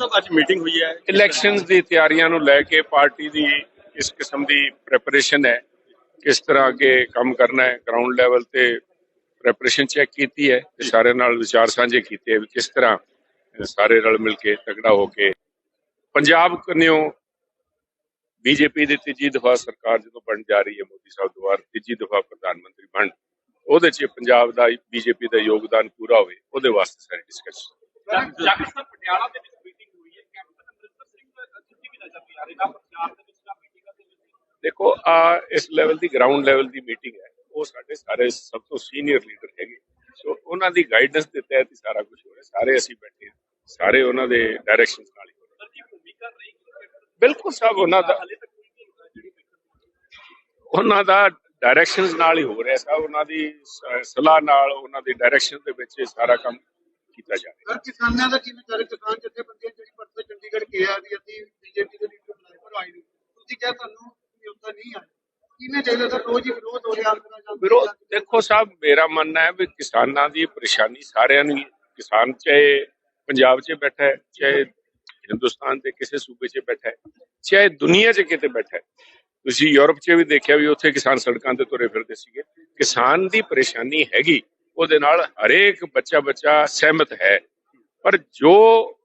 ਸਾਹਿਬ ਅੱਜ ਮੀਟਿੰਗ ਹੋਈ ਹੈ। ਇਲੈਕਸ਼ਨਸ ਦੀ ਤਿਆਰੀਆਂ ਨੂੰ ਲੈ ਕੇ ਪਾਰਟੀ ਦੀ ਇਸ ਕਿਸਮ ਦੀ ਪ੍ਰੈਪਰੇਸ਼ਨ ਹੈ। ਕਿਸ ਤਰ੍ਹਾਂ ਅੱਗੇ ਕੰਮ ਕਰਨਾ ਹੈ। ਗਰਾਊਂਡ ਲੈਵਲ ਤੇ ਪ੍ਰੈਪਰੇਸ਼ਨ ਚੈੱਕ ਕੀਤੀ ਹੈ ਤੇ ਸਾਰਿਆਂ ਨਾਲ ਵਿਚਾਰ ਸਾਂਝੇ ਕੀਤੇ ਵੀ ਕਿਸ ਤਰ੍ਹਾਂ ਸਾਰੇ ਰਲ ਮਿਲ ਕੇ ਤਗੜਾ ਹੋ ਕੇ ਪੰਜਾਬ ਕਨਿਓ ਬੀਜੇਪੀ ਦੀ ਤੀਜੀ ਦਫਾ ਸਰਕਾਰ ਜਦੋਂ ਬਣ ਜਾ ਰਹੀ ਹੈ ਮੋਦੀ ਸਾਹਿਬ ਦੁਆਰਾ ਤੀਜੀ ਦਫਾ ਪ੍ਰਧਾਨ ਮੰਤਰੀ ਬਣ ਉਹਦੇ 'ਚ ਪੰਜਾਬ ਦਾ ਬੀਜੇਪੀ ਦਾ ਯੋਗਦਾਨ ਪੂਰਾ ਹੋਵੇ ਉਹਦੇ ਵਾਸਤੇ ਸਾਰੀ ਡਿਸਕਸ਼ਨ ਜੱਟ ਸਾਹਿਬ ਪਟਿਆਲਾ ਦੇ ਵਿੱਚ ਦੇਖੋ ਆ ਇਸ ਲੈਵਲ ਦੀ ਗਰਾਊਂਡ ਲੈਵਲ ਦੀ ਮੀਟਿੰਗ ਹੈ। ਉਹ ਸਾਡੇ ਸਾਰੇ ਸਭ ਤੋਂ ਸੀਨੀਅਰ ਲੀਡਰ ਹੈਗੇ। ਸੋ ਉਹਨਾਂ ਦੀ ਗਾਈਡੈਂਸ ਦੇ ਤਹਿਤ ਹੀ ਸਾਰਾ ਕੁਝ ਹੋ ਰਿਹਾ। ਸਾਰੇ ਅਸੀਂ ਬੈਠੇ ਹਾਂ। ਸਾਰੇ ਉਹਨਾਂ ਦੇ ਡਾਇਰੈਕਸ਼ਨਸ ਨਾਲ ਹੀ ਹੋ ਰਿਹਾ। ਸਰ ਜੀ ਭੂਮਿਕਾ ਰਹੀ ਬਿਲਕੁਲ ਸਭ ਉਹਨਾਂ ਦਾ ਉਹਨਾਂ ਦਾ ਡਾਇਰੈਕਸ਼ਨਸ ਨਾਲ ਹੀ ਹੋ ਰਿਹਾ। ਸਭ ਉਹਨਾਂ ਦੀ ਸਲਾਹ ਨਾਲ ਉਹਨਾਂ ਦੀ ਡਾਇਰੈਕਸ਼ਨ ਦੇ ਵਿੱਚ ਇਹ ਸਾਰਾ ਕੰਮ ਕੀਤਾ ਜਾ ਰਿਹਾ। ਸਰ ਕਿਸਾਨਾਂ ਦਾ ਕਿਵੇਂ ਚੱਲ ਕਿਸਾਨ ਜਥੇਬੰਦੀਆਂ ਜਿਹੜੀ ਪਰਸੋਂ ਚੰਡੀਗੜ੍ਹ ਗਿਆ ਵੀ ਅਸੀਂ ਬੀਜੇਪੀ ਦੇ ਲੀਡਰ ਬਣਾਏ ਪਰ ਆਏ ਨਹੀਂ ਤੁਸੀਂ ਕਿਹਾ ਤੁਹਾਨੂੰ ਨਿਯੁਕਤਾ ਨਹੀਂ ਆਈ ਕਿਵੇਂ ਚਾਹੀਦਾ ਤਾਂ ਰੋਜ਼ ਹੀ ਵਿਰੋਧ ਹੋ ਰਿਹਾ ਅੰਦਰਾਂ ਜਾਂਦੇ ਵਿਰੋਧ ਦੇਖੋ ਸਾਹਿਬ ਮੇਰਾ ਮੰਨਣਾ ਹੈ ਵੀ ਕਿਸਾਨਾਂ ਦੀ ਪਰੇਸ਼ਾਨੀ ਸਾਰਿਆਂ ਨੂੰ ਹੀ ਹੈ। ਕਿਸਾਨ ਚਾਹੇ ਪੰਜਾਬ 'ਚ ਬੈਠਾ ਹੈ ਚਾਹੇ ਹਿੰਦੁਸਤਾਨ ਦੇ ਕਿਸੇ ਸੂਬੇ 'ਚ ਬੈਠਾ ਹੈ ਚਾਹੇ ਦੁਨੀਆ 'ਚ ਕਿਤੇ ਬੈਠਾ ਹੈ। ਤੁਸੀਂ ਯੂਰਪ 'ਚ ਵੀ ਦੇਖਿਆ ਵੀ ਉੱਥੇ ਕਿਸਾਨ ਸੜਕਾਂ ਤੇ ਤੁਰੇ ਫਿਰਦੇ ਸੀਗੇ। ਕਿਸਾਨ ਦੀ ਪਰੇਸ਼ਾਨੀ ਹੈਗੀ ਉਹਦੇ ਨਾਲ ਹਰੇਕ ਬੱਚਾ ਬੱਚਾ ਸਹਿਮਤ ਹੈ। ਪਰ ਜੋ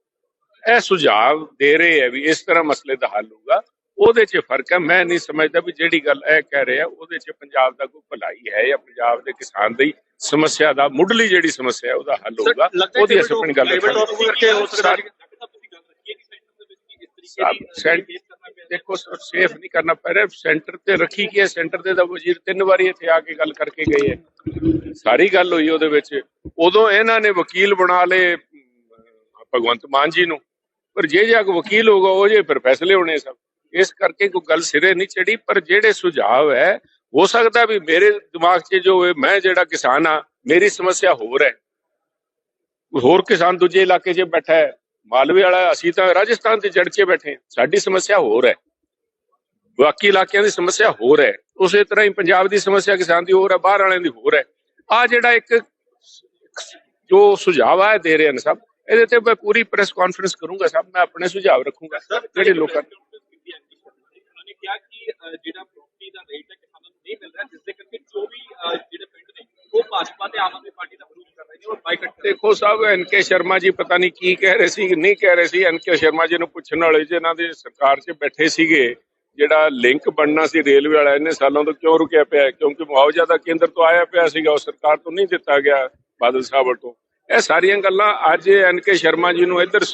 ਇਹ ਸੁਝਾਅ ਦੇ ਰਹੇ ਹੈ ਵੀ ਇਸ ਤਰ੍ਹਾਂ ਮਸਲੇ ਦਾ ਹੱਲ ਹੋਊਗਾ। ਉਹਦੇ 'ਚ ਫ਼ਰਕ ਹੈ ਮੈਂ ਨਹੀਂ ਸਮਝਦਾ ਵੀ ਜਿਹੜੀ ਗੱਲ ਇਹ ਕਹਿ ਰਹੇ ਆ ਉਹਦੇ 'ਚ ਪੰਜਾਬ ਦਾ ਕੋਈ ਭਲਾਈ ਹੈ ਜਾਂ ਪੰਜਾਬ ਦੇ ਕਿਸਾਨ ਦੀ ਸਮੱਸਿਆ ਦਾ ਮੁੱਢਲੀ ਜਿਹੜੀ ਸਮੱਸਿਆ ਹੈ ਉਹਦਾ ਹੱਲ ਹੋਊਗਾ। ਉਹਦੀ ਅਸੀਂ ਆਪਣੀ ਗੱਲ ਕਰਕੇ ਹੋ ਸਕਦਾ ਦੇ ਦੀ ਦੇਖੋ ਸੇਫ ਨਹੀਂ ਕਰਨਾ ਪੈ ਰਿਹਾ। ਸੈਂਟਰ ਤੇ ਰੱਖੀ ਕੀ ਹੈ? ਸੈਂਟਰ ਦੇ ਤਾਂ ਵਜ਼ੀਰ ਤਿੰਨ ਵਾਰੀ ਇੱਥੇ ਆ ਕੇ ਗੱਲ ਕਰਕੇ ਗਏ ਹੈ। ਸਾਰੀ ਗੱਲ ਹੋਈ ਉਹਦੇ ਵਿੱਚ। ਉਦੋਂ ਇਹਨਾਂ ਨੇ ਵਕੀਲ ਬਣਾ ਲਏ ਭਗਵੰਤ ਮਾਨ ਜੀ ਨੂੰ। ਪਰ ਜੇ ਜਾ ਕੇ ਵਕੀਲ ਹੋਗਾ ਉਹ ਜੇ ਫਿਰ ਫੈਸਲੇ ਹੋਣੇ ਸਭ। ਇਸ ਕਰਕੇ ਕੋਈ ਗੱਲ ਸਿਰੇ ਨਹੀਂ ਚੜੀ, ਪਰ ਜਿਹੜੇ ਸੁਝਾਅ ਹੈ, ਹੋ ਸਕਦਾ ਵੀ ਮੇਰੇ ਦਿਮਾਗ 'ਚ ਜੋ ਮੈਂ ਜਿਹੜਾ ਕਿਸਾਨ ਆ ਮੇਰੀ ਸਮੱਸਿਆ ਹੋਰ ਹੈ। ਹੋਰ ਕਿਸਾਨ ਦੂਜੇ ਇਲਾਕੇ 'ਚ ਬੈਠਾ ਹੈ, ਮਾਲਵੇ ਵਾਲਾ, ਅਸੀਂ ਤਾਂ ਰਾਜਸਥਾਨ ਤੇ ਜੜ 'ਚ ਬੈਠੇ ਸਾਡੀ ਸਮੱਸਿਆ ਹੋਰ ਹੈ। ਬਾਕੀ ਇਲਾਕਿਆਂ ਦੀ ਸਮੱਸਿਆ ਹੋਰ ਹੈ। ਉਸੇ ਤਰ੍ਹਾਂ ਹੀ ਪੰਜਾਬ ਦੀ ਸਮੱਸਿਆ ਕਿਸਾਨ ਦੀ ਹੋਰ ਹੈ, ਬਾਹਰ ਵਾਲਿਆਂ ਦੀ ਹੋਰ ਹੈ। ਆ ਜਿਹੜਾ ਇੱਕ ਜੋ ਸੁਝਾਅ ਆ ਦੇ ਰਹੇ ਨੇ ਸਭ ਇਹਦੇ ਤੇ ਮੈਂ ਪੂਰੀ ਪ੍ਰੈਸ ਕਾਨਫਰੰਸ ਕਰੂੰਗਾ ਸਭ ਮੈਂ ਆਪਣੇ ਸੁਝਾਅ ਰੱਖੂੰਗਾ ਜਿਹੜੇ ਲੋਕਾਂ ਨੇ ਕਿਹਾ ਕਿ ਜਿਹੜਾ ਪ੍ਰਾਪਰਟੀ ਦਾ ਰੇਟ ਹੈ ਕਿਸਾਨਾਂ ਨੂੰ ਨਹੀਂ ਮਿਲ ਰਿਹਾ ਜਿਸ ਦੇ ਕਰਕੇ 24 ਅਹ, ਜਿਹੜੇ ਪਿੰਡ ਨੇ ਉਹ ਭਾਜਪਾ ਤੇ ਆਮ ਆਦਮੀ ਪਾਰਟੀ ਦਾ ਵਿਰੋਧ ਕਰ ਰਹੇ ਨੇ ਔਰ ਬਾਈਕਾਟ ਦੇਖੋ ਸਾਹਿਬ ਐਨਕੇ ਸ਼ਰਮਾ ਜੀ ਪਤਾ ਨਹੀਂ ਕੀ ਕਹਿ ਰਹੇ ਸੀ ਕਿ ਨਹੀਂ ਕਹਿ ਰਹੇ ਸੀ। ਐਨਕੇ ਸ਼ਰਮਾ ਜੀ ਨੂੰ ਪੁੱਛਣ ਵਾਲੇ ਜਿਹਨਾਂ ਦੇ ਸਰਕਾਰ 'ਚ ਬੈਠੇ ਸੀਗੇ ਜਿਹੜਾ ਲਿੰਕ ਬਣਨਾ ਸੀ ਰੇਲਵੇ ਵਾਲਾ ਇੰਨੇ ਸਾਲਾਂ ਤੋਂ ਕਿਉਂ ਰੁਕਿਆ ਪਿਆ? ਕਿਉਂਕਿ ਮੁਆਵਜ਼ਾ ਤਾਂ ਕੇਂਦਰ ਤੋਂ ਆਇਆ ਪਿਆ ਸੀਗਾ ਉਹ ਸਰਕਾਰ ਤੋਂ ਨਹੀਂ ਦਿੱਤਾ ਗਿਆ ਬਾਦਲ ਸਾਹਿਬ ਵੱਲੋਂ। ਇਹ ਸਾਰੀਆਂ ਗੱਲਾਂ ਅੱਜ ਐਨਕੇ ਸ਼ਰਮਾ ਜੀ ਨੂੰ ਇੱਧਰ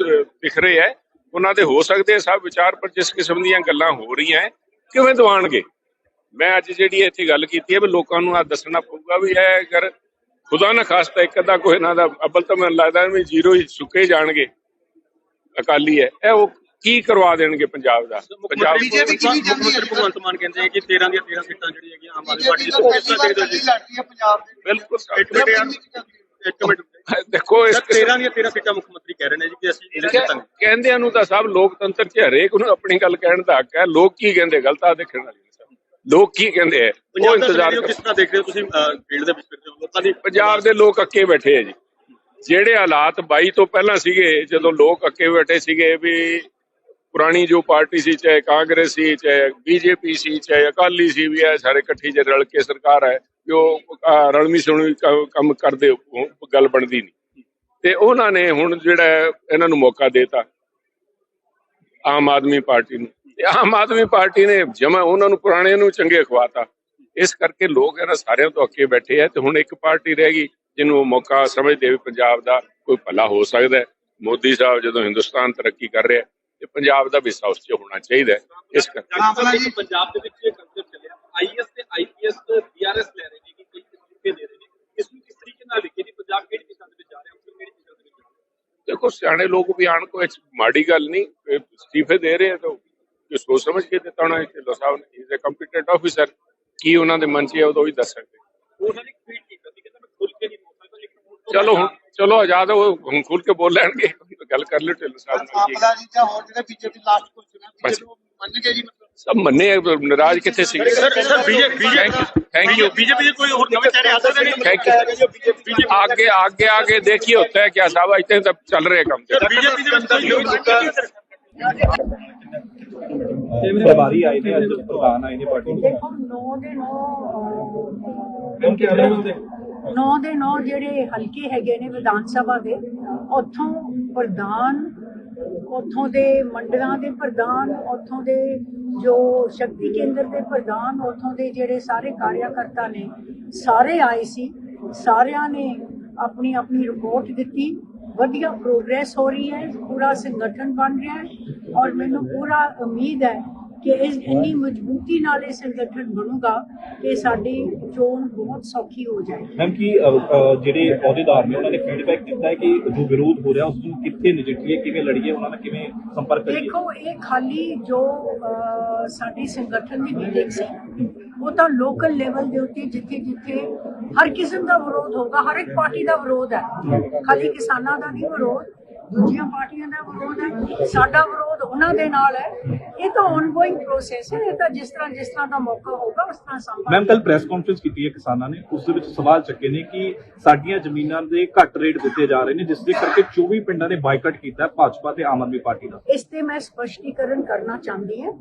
ਰਹੇ ਹੈ ਉਹਨਾਂ ਦੇ ਹੋ ਸਕਦੇ ਸਭ ਵਿਚਾਰ ਪਰ ਜਿਸ ਕਿਸਮ ਦੀਆਂ ਗੱਲਾਂ ਹੋ ਰਹੀਆਂ ਹੈ, ਕਿਵੇਂ ਦਵਾਣਗੇ ਮੈਂ ਅੱਜ ਜਿਹੜੀ ਇੱਥੇ ਗੱਲ ਕੀਤੀ ਹੈ ਵੀ ਲੋਕਾਂ ਨੂੰ ਆ ਦੱਸਣਾ ਪਊਗਾ ਵੀ ਇਹ ਅਗਰ ਖੁਦਾ ਨਾ ਖਾਸਤਾ ਇੱਕ ਅੱਧਾ ਕੋਈ ਇਹਨਾਂ ਦਾ ਅੱਬਲ ਤਾਂ ਮੈਨੂੰ ਲੱਗਦਾ ਵੀ ਜ਼ੀਰੋ ਹੀ ਸੁੱਕੇ ਜਾਣਗੇ। ਅਕਾਲੀ ਹੈ ਇਹ ਉਹ ਕੀ ਕਰਵਾ ਦੇਣਗੇ ਪੰਜਾਬ ਦਾ? ਪੰਜਾਬ BJP ਕੀ ਨਹੀਂ ਜਾਂਦੀ ਹੈ। ਮੁੱਖ ਭਗਵੰਤ ਮਾਨ ਕਹਿੰਦੇ ਆ ਕਿ 13 ਦੀਆਂ 13 ਸੀਟਾਂ ਜਿਹੜੀਆਂ ਹੈਗੀਆਂ ਆਮ ਆਦਮੀ ਪਾਰਟੀ ਬੀਜੇਪੀ ਦੀ ਹੋ ਹੈ ਪੰਜਾਬ ਦੇ। ਬਿਲਕੁਲ। ਇੱਕ ਮਿੰਟ ਯਾਰ ਇੱਕ ਮਿੰਟ। ਦੇਖੋ ਇਸ ਸਰ 13 ਦੀਆਂ 13 ਸੀਟਾਂ ਮੁੱਖ ਮੰਤਰੀ ਕਹਿ ਰਹੇ ਨੇ ਜੀ ਕਿ ਅਸੀਂ ਇਹ ਜਿੱਤਾਂਗੇ ਕਹਿੰਦਿਆਂ ਨੂੰ ਤਾਂ ਸਭ ਲੋਕਤੰਤਰ 'ਚ ਹਰੇਕ ਨੂੰ ਆਪਣੀ ਗੱਲ ਕਹਿਣ ਦਾ ਹੱਕ ਹੈ। ਲੋਕ ਕੀ ਕਹਿੰਦੇ? ਗਲਤ ਆ ਦੇਖਣ ਵਾਲੀ। ਲੋਕ ਕੀ ਕਹਿੰਦੇ ਉਹ ਇੰਤਜ਼ਾਰ ਕਿਸ ਤਰ੍ਹਾਂ ਦੇਖ ਰਹੇ ਹੋ ਤੁਸੀਂ? ਫੀਲਡ ਦੇ ਵਿੱਚ ਫਿਰਦੇ ਹੋ। ਲੋਕਾਂ ਦੀ ਪੰਜਾਬ ਦੇ ਲੋਕ ਅੱਕੇ ਬੈਠੇ ਆ ਜੀ। ਜਿਹੜੇ ਹਾਲਾਤ 22 ਤੋਂ ਪਹਿਲਾਂ ਸੀਗੇ ਜਦੋਂ ਲੋਕ ਅੱਕੇ ਬੈਠੇ ਸੀਗੇ ਵੀ ਪੁਰਾਣੀ ਜੋ ਪਾਰਟੀ ਸੀ ਚਾਹੇ ਕਾਂਗਰਸ ਸੀ ਚਾਹੇ ਬੀਜੇਪੀ ਸੀ ਚਾਹੇ ਅਕਾਲੀ ਸੀ ਵੀ ਇਹ ਸਾਰੇ ਇਕੱਠੀ ਜੇ ਰਲ ਕੇ ਸਰਕਾਰ ਹੈ। ਕਿ ਉਹ ਰਲਮੀ ਸੁਣਵੀਂ ਕ- ਕੰਮ ਕਰਦੇ ਗੱਲ ਬਣਦੀ ਨਹੀਂ। ਤੇ ਉਹਨਾਂ ਨੇ ਹੁਣ ਜਿਹੜਾ ਇਹਨਾਂ ਨੂੰ ਮੌਕਾ ਦੇਤਾ। ਆਮ ਆਦਮੀ ਪਾਰਟੀ ਨੂੰ। ਤੇ ਆਮ ਆਦਮੀ ਪਾਰਟੀ ਨੇ ਜਮਾ ਉਹਨਾਂ ਨੂੰ ਪੁਰਾਣੇ ਨੂੰ ਚੰਗੇ ਖਵਾਤਾ ਇਸ ਕਰਕੇ ਲੋਕ ਇਹਨਾਂ ਸਾਰਿਆਂ ਤੋਂ ਅੱਕੇ ਬੈਠੇ ਆ ਤੇ ਹੁਣ ਇੱਕ ਪਾਰਟੀ ਰਹਿ ਗਈ ਜਿਹਨੂੰ ਉਹ ਮੌਕਾ ਸਮਝਦੇ ਵੀ ਪੰਜਾਬ ਦਾ ਕੋਈ ਭਲਾ ਹੋ ਸਕਦਾ ਹੈ। ਮੋਦੀ ਸਾਹਿਬ ਜਦੋਂ ਹਿੰਦੁਸਤਾਨ ਤਰੱਕੀ ਕਰ ਰਿਹਾ ਤੇ ਪੰਜਾਬ ਦਾ ਵੀ ਹਿੱਸਾ ਉਸ 'ਚ ਹੋਣਾ ਚਾਹੀਦਾ। ਇਸ ਕਰਕੇ ਪੰਜਾਬ ਦੇ ਵਿੱਚ ਇਹ ਕੰਸੈਪਟ ਚੱਲਿਆ। ਆਈਐਸ ਤੇ ਆਈਪੀਐਸ ਬੀਆਰਐਸ ਲੈ ਰਹੇ ਨੇ ਕਿ ਕਈ ਤਰੀਕੇ ਦੇ ਰਹੇ ਨੇ? ਇਸ ਨੂੰ ਕਿਸ ਤਰੀਕੇ ਨਾਲ ਲਿਖੇ ਜੀ ਪੰਜਾਬ ਕਿਹੜੀ ਦਿਸ਼ਾ ਦੇ ਵਿੱਚ ਜਾ ਰਿਹਾ? ਹੈ ਕਿਹੜੀ ਦਿਸ਼ਾ ਦੇ ਵਿੱਚ ਜਾ ਦੇਖੋ ਸਿਆਣੇ ਲੋਕ ਵੀ ਆਣ ਕੋਈ ਮਾੜੀ ਗੱਲ ਨਹੀਂ ਅਸਤੀਫੇ ਦੇ ਰਹੇ ਆ ਤਾਂ ਜੋ ਸੋਚ ਸਮਝ ਕੇ ਦਿੱਤਾ ਹੋਣਾ ਢਿੱਲੋਂ ਸਾਹਿਬ ਨੇ ਇਜ਼ ਅ ਕੰਪੀਟੈਂਟ ਆਫੀਸਰ ਕੀ ਉਹਨਾਂ ਦੇ ਮਨ 'ਚ ਹੈ ਉਦੋਂ ਹੀ ਦੱਸ ਸਕਦੇ। ਉਹਨਾਂ ਨੇ ਟਵੀਟ ਕੀਤਾ ਸੀ ਕਹਿੰਦਾ ਮੈਂ ਖੁੱਲ ਕੇ ਨਹੀਂ ਬੋਲ ਸਕਦਾ ਲੇਕਿਨ ਤੋਂ ਚਲੋ ਹੁਣ ਚਲੋ ਆਜ਼ਾਦ ਹੋ ਹੁਣ ਖੁੱਲ ਕੇ ਬੋਲ ਲੈਣਗੇ ਗੱਲ ਕਰ ਲਿਓ ਢਿੱਲੋਂ ਸਾਹਿਬ ਨਾਲ ਕੀ ਹੈ। ਆਪਲਾ ਜੀ ਜਾਂ ਹੋਰ ਜਿਹੜੇ ਬੀਜੇਪੀ ਲਾਸਟ ਕੁਐਸਚਨ ਹੈ ਬੀਜੇਪੀ ਮੰਨ ਗਏ ਜੀ ਸਭ ਮੰਨੇ ਆ, ਨਾਰਾਜ਼ ਕਿੱਥੇ ਸੀ sir sir BJP thank you BJP ਦੇ ਕੋਈ ਹੋਰ ਨਵੇਂ ਚਿਹਰੇ ਆ ਸਕਦੇ ਨੇ थैंक यू आगे आगे आगे देखिए होता है क्या साहब इतने तक चल रहे काम ਸਰ ਬੀਜੇਪੀ ਦੇ ਵਿੱਚ ਕੋਈ ਨਵੀਂ ਪ੍ਰਭਾਰੀ ਆਏ ਨੇ ਅੱਜ ਪ੍ਰਧਾਨ ਆਏ ਨੇ ਪਾਰਟੀ ਦੇ ਦੇਖੋ 9 ਦੇ 9 ਨੌ ਦੇ ਨੌ ਜਿਹੜੇ ਹਲਕੇ ਹੈਗੇ ਨੇ ਵਿਧਾਨ ਸਭਾ ਦੇ ਉੱਥੋਂ ਪ੍ਰਧਾਨ ਉੱਥੋਂ ਦੇ ਮੰਡਲਾਂ ਦੇ ਪ੍ਰਧਾਨ, ਉੱਥੋਂ ਦੇ ਜੋ ਸ਼ਕਤੀ ਕੇਂਦਰ ਦੇ ਪ੍ਰਧਾਨ, ਉੱਥੋਂ ਦੇ ਜਿਹੜੇ ਸਾਰੇ ਕਾਰਿਆਕਰਤਾ ਨੇ, ਸਾਰੇ ਆਏ ਸੀ। ਸਾਰਿਆਂ ਨੇ ਆਪਣੀ ਆਪਣੀ ਰਿਪੋਰਟ ਦਿੱਤੀ। ਵਧੀਆ ਪ੍ਰੋਗਰੈਸ ਹੋ ਰਹੀ ਹੈ, ਪੂਰਾ ਸੰਗਠਨ ਬਣ ਰਿਹਾ ਹੈ ਔਰ ਮੈਨੂੰ ਪੂਰਾ ਉਮੀਦ ਹੈ ਕਿ ਇਸ ਇੰਨੀ ਮਜ਼ਬੂਤੀ ਨਾਲ ਇਹ ਸੰਗਠਨ ਬਣੂਗਾ ਕਿ ਸਾਡੀ ਚੋਣ ਬਹੁਤ ਸੌਖੀ ਹੋ ਜਾਏਗੀ। ਮੈਮ ਕੀ ਜਿਹੜੇ ਅਹੁਦੇਦਾਰ ਨੇ ਉਹਨਾਂ ਨੇ ਫੀਡਬੈਕ ਦਿੱਤਾ ਹੈ ਕਿ ਜੋ ਵਿਰੋਧ ਹੋ ਰਿਹਾ ਉਸ ਨੂੰ ਕਿੱਥੇ ਨਜਿੱਠੀਏ ਕਿਵੇਂ ਲੜੀਏ ਉਹਨਾਂ ਨਾਲ ਕਿਵੇਂ ਸੰਪਰਕ ਕਰੀਏ? ਦੇਖੋ ਇਹ ਖਾਲੀ ਜੋ ਸਾਡੀ ਸੰਗਠਨ ਦੀ ਮੀਟਿੰਗ ਸੀ ਉਹ ਤਾਂ ਲੋਕਲ ਲੈਵਲ ਦੇ ਉੱਤੇ ਜਿੱਥੇ ਜਿੱਥੇ ਹਰ ਕਿਸਮ ਦਾ ਵਿਰੋਧ ਹੋਗਾ ਹਰ ਇੱਕ ਪਾਰਟੀ ਦਾ ਵਿਰੋਧ ਹੈ। ਖਾਲੀ ਕਿਸਾਨਾਂ ਦਾ ਨਹੀਂ ਵਿਰੋਧ ਦੂਜੀਆਂ ਪਾਰਟੀਆਂ ਦਾ ਵਿਰੋਧ ਹੈ। ਸਾਡਾ ਵਿਰੋਧ ਉਹਨਾਂ ਦੇ ਨਾਲ ਹੈ। ਇਹ ਤਾਂ ਆਨਗੋਇੰਗ ਪ੍ਰੋਸੈਸ ਹੈ। ਇਹ ਤਾਂ ਜਿਸ ਤਰ੍ਹਾਂ ਜਿਸ ਤਰ੍ਹਾਂ ਦਾ ਮੌਕਾ ਹੋਗਾ ਉਸ ਤਰ੍ਹਾਂ ਸੰਭਾਲ ਮੈਮ ਕੱਲ ਪ੍ਰੈਸ ਕਾਨਫਰੰਸ ਕੀਤੀ ਹੈ ਕਿਸਾਨਾਂ ਨੇ। ਉਸ ਦੇ ਵਿੱਚ ਸਵਾਲ ਚੱਕੇ ਨੇ ਕਿ ਸਾਡੀਆਂ ਜ਼ਮੀਨਾਂ ਦੇ ਘੱਟ ਰੇਟ ਦਿੱਤੇ ਜਾ ਰਹੇ ਨੇ ਜਿਸ ਦੇ ਕਰਕੇ 24 ਪਿੰਡਾਂ ਨੇ ਬਾਈਕਾਟ ਕੀਤਾ ਹੈ ਭਾਜਪਾ ਤੇ ਆਮ ਆਦਮੀ ਪਾਰਟੀ ਦਾ। ਇਸ ਤੇ ਮੈਂ ਸਪਸ਼ਟੀਕਰਨ ਕਰਨਾ ਚਾਹੁੰਦੀ ਹਾਂ।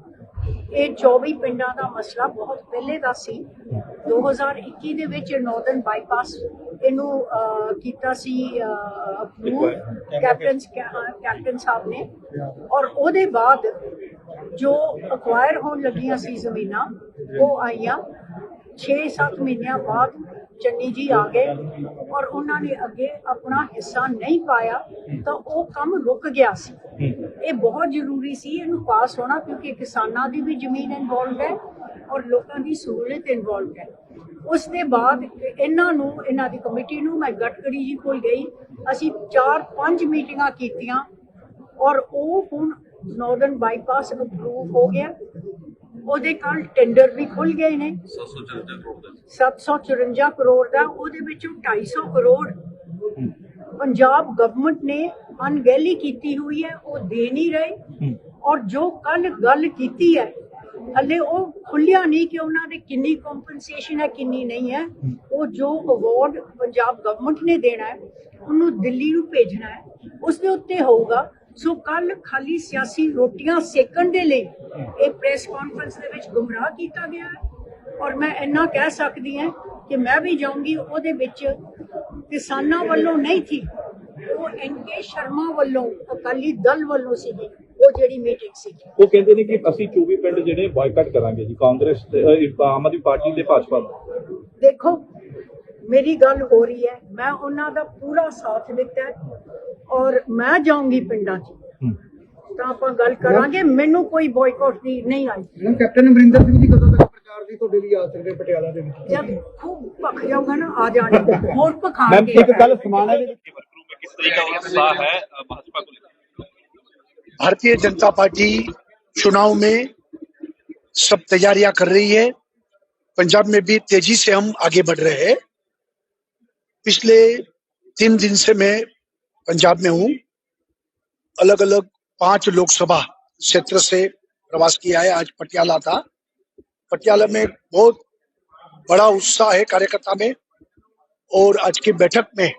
ਇਹ 24 ਪਿੰਡਾਂ ਦਾ ਮਸਲਾ ਬਹੁਤ ਪਹਿਲੇ ਦਾ ਸੀ। 2021 ਦੇ ਵਿੱਚ ਨਾਰਥਰਨ ਬਾਈਪਾਸ ਇਹਨੂੰ ਕੀਤਾ ਸੀ ਅਪਰੂਵ। ਕੈਪਟਨ ਕੈਪਟਨ ਸਾਹਿਬ ਨੇ। ਔਰ ਉਹਦੇ ਬਾਅਦ ਜੋ ਅਕਵਾਇਰ ਹੋਣ ਲੱਗੀਆਂ ਸੀ ਜ਼ਮੀਨਾਂ ਉਹ ਆਈਆਂ। 6-7 ਮਹੀਨਿਆਂ ਬਾਅਦ ਚੰਨੀ ਜੀ ਆ ਗਏ ਔਰ ਉਹਨਾਂ ਨੇ ਅੱਗੇ ਆਪਣਾ ਹਿੱਸਾ ਨਹੀਂ ਪਾਇਆ ਤਾਂ ਉਹ ਕੰਮ ਰੁਕ ਗਿਆ ਸੀ। ਇਹ ਬਹੁਤ ਜ਼ਰੂਰੀ ਸੀ ਇਹਨੂੰ ਪਾਸ ਹੋਣਾ ਕਿਉਂਕਿ ਕਿਸਾਨਾਂ ਦੀ ਵੀ ਜ਼ਮੀਨ ਇਨਵੋਲਵ ਹੈ ਔਰ ਲੋਕਾਂ ਦੀ ਸਹੂਲਤ ਇਨਵੋਲਵ ਹੈ। ਉਸ ਦੇ ਬਾਅਦ ਇਹਨਾਂ ਨੂੰ ਇਹਨਾਂ ਦੀ ਕਮੇਟੀ ਨੂੰ ਮੈਂ ਗਟਕੜੀ ਜੀ ਕੋਲ ਗਈ। ਅਸੀਂ 4-5 ਮੀਟਿੰਗਾਂ ਕੀਤੀਆਂ ਔਰ ਉਹ ਹੁਣ ਨਾਰਥਰਨ ਬਾਈਪਾਸ ਅਪਰੂਵ ਹੋ ਗਿਆ। ਉਹਦੇ ਕੱਲ ਟੈਂਡਰ ਵੀ ਖੁੱਲ ਗਏ ਨੇ। 754 ਕਰੋੜ ਦਾ ਉਹਦੇ ਵਿੱਚੋਂ 250 ਕਰੋੜ ਪੰਜਾਬ ਗਵਰਨਮੈਂਟ ਨੇ ਅਣਗਹਿਲੀ ਕੀਤੀ ਹੋਈ ਹੈ ਉਹ ਦੇ ਨਹੀਂ ਰਹੇ। ਔਰ ਜੋ ਕੱਲ ਗੱਲ ਕੀਤੀ ਹੈ ਹਲੇ ਉਹ ਖੁੱਲਿਆ ਨਹੀਂ ਕਿ ਉਹਨਾਂ ਦੇ ਕਿੰਨੀ ਕੰਪਨਸੇਸ਼ਨ ਹੈ, ਕਿੰਨੀ ਨਹੀਂ ਹੈ। ਉਹ ਜੋ ਅਵਾਰਡ ਪੰਜਾਬ ਗਵਰਨਮੈਂਟ ਨੇ ਦੇਣਾ ਹੈ, ਉਹਨੂੰ ਦਿੱਲੀ ਨੂੰ ਭੇਜਣਾ ਹੈ। ਉਸ ਦੇ ਉੱਤੇ ਹੋਊਗਾ। ਸੋ ਕੱਲ ਖਾਲੀ ਸਿਆਸੀ ਰੋਟੀਆਂ ਸੇਕਣ ਦੇ ਲਈ ਇਹ ਪ੍ਰੈਸ ਕਾਨਫਰੰਸ ਦੇ ਵਿੱਚ ਗੁੰਮਰਾਹ ਕੀਤਾ ਗਿਆ ਹੈ। ਔਰ ਮੈਂ ਇੰਨਾ ਕਹਿ ਸਕਦੀ ਹਾਂ ਕਿ ਮੈਂ ਵੀ ਜਾਊਂਗੀ, ਉਹਦੇ ਵਿੱਚ ਕਿਸਾਨਾਂ ਵੱਲੋਂ ਨਹੀਂ ਸੀ, ਉਹ ਐਨਕੇ ਸ਼ਰਮਾ ਵੱਲੋਂ, ਅਕਾਲੀ ਦਲ ਵੱਲੋਂ ਸੀਗੀ। ਉਹ ਜਿਹੜੀ ਮੀਟਿੰਗ ਸੀ ਉਹ ਕਹਿੰਦੇ ਨੇ ਕਿ ਅਸੀਂ 24 ਪਿੰਡ ਜਿਹੜੇ ਬਾਈਕਾਟ ਕਰਾਂਗੇ ਜੀ ਕਾਂਗਰਸ ਤੇ, ਅ, ਆਮ ਆਦਮੀ ਪਾਰਟੀ ਦੇ ਭਾਜਪਾ ਦਾ ਦੇਖੋ ਮੇਰੀ ਗੱਲ ਹੋ ਰਹੀ ਹੈ ਮੈਂ ਉਹਨਾਂ ਦਾ ਪੂਰਾ ਸਾਥ ਦਿੱਤਾ ਹੈ ਔਰ ਮੈਂ ਜਾਊਂਗੀ ਪਿੰਡਾਂ 'ਚ ਹੂੰ। ਤਾਂ ਆਪਾਂ ਗੱਲ ਕਰਾਂਗੇ ਮੈਨੂੰ ਕੋਈ ਬਾਈਕਾਟ ਦੀ ਨਹੀਂ ਆਈ ਮੈਡਮ ਕੈਪਟਨ ਅਮਰਿੰਦਰ ਸਿੰਘ ਜੀ ਕਦੋਂ ਤੱਕ ਪ੍ਰਚਾਰ ਦੀ ਤੁਹਾਡੇ ਲਈ ਆ ਸਕਦੇ ਪਟਿਆਲਾ ਦੇ ਵਿੱਚ ਜਦ ਖੂਬ ਭਖ ਜਾਊਗਾ ਨਾ ਆ ਜਾਣਗੇ ਹੋਰ ਮੈਮ ਪਖਾਣਗੇ ਇੱਕ ਗੱਲ ਸਮਾਨ ਹੈ किस तरह का उत्साह है अ, भाजपा को लेकर भारतीय जनता पार्टी चुनाव में सब तैयारियाँ कर रही है। पंजाब में भी तेज़ी से हम आगे बढ़ रहे हैं। पिछले तीन दिन से मैं पंजाब में हूँ। अलग अलग पाँच लोकसभा क्षेत्र से प्रवास किया है आज पटियाला था पटियाला में बहुत बड़ा उत्साह है कार्यकर्ता में और आज की बैठक में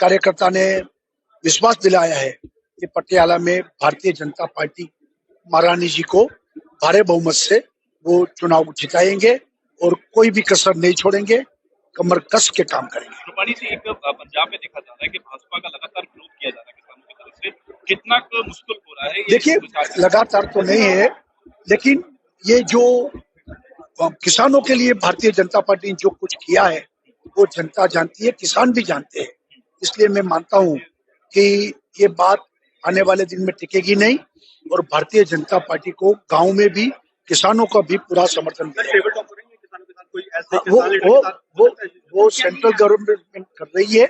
कार्यकर्ता ने विश्वास दिलाया है। पटियाला में भारतीय जनता पार्टी महारानी जी को भारे बहुमत से वो चुनाव जिताएँगे और कोई भी कसर नहीं छोड़ेंगे कमर कस के काम करेंगे। रूपाणी जी एक पंजाब में देखा जा रहा है कि भाजपा का लगातार विरोध किया जा रहा है किसानों की तरफ़ से। कितना मुश्किल हो रहा है देखिए लगातार तो नहीं है लेकिन ये जो किसानों के लिए भारतीय जनता पार्टी ने जो कुछ किया है वो जनता जानती है किसान भी जानते हैं। इसलिए मैं मानता हूँ कि ये बात आने वाले दिन में टिकेगी नहीं और भारतीय जनता पार्टी को गाँव में भी किसानों का भी पूरा समर्थन हाँ, वो वो वो वो सेंट्रल गवर्नमेंट कर रही है।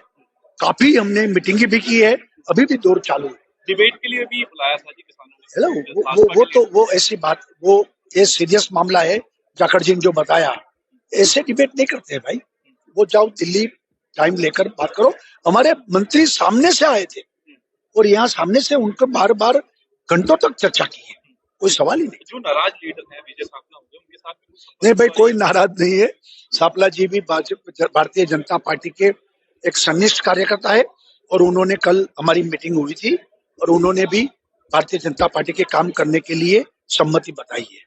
काफ़ी हमने मीटिंग भी की है। अभी भी दौर चालू है। डिबेट के लिए भी बुलाया था जी किसानों हेलो ने वो वो, वो तो वो ऐसी बात वो ये सीरियस मामला है। जाखड़ जी ने जो बताया ऐसे डिबेट नहीं करते भाई। वो जाओ दिल्ली टाइम लेकर बात करो। हमारे मंत्री सामने से आए थे। और यहाँ सामने से उनको बार बार घंटों तक चर्चा की है। कोई सवाल ही नहीं। जो नाराज़ लीडर हैं विजय होंगे उनके साथ नहीं भाई कोई नाराज़ नहीं है। सापला जी भी भारतीय जनता पार्टी के एक सनिष्ठ कार्यकर्ता है और उन्होंने कल हमारी मीटिंग हुई थी और उन्होंने भी भारतीय जनता पार्टी के काम करने के लिए सम्मति बताई है।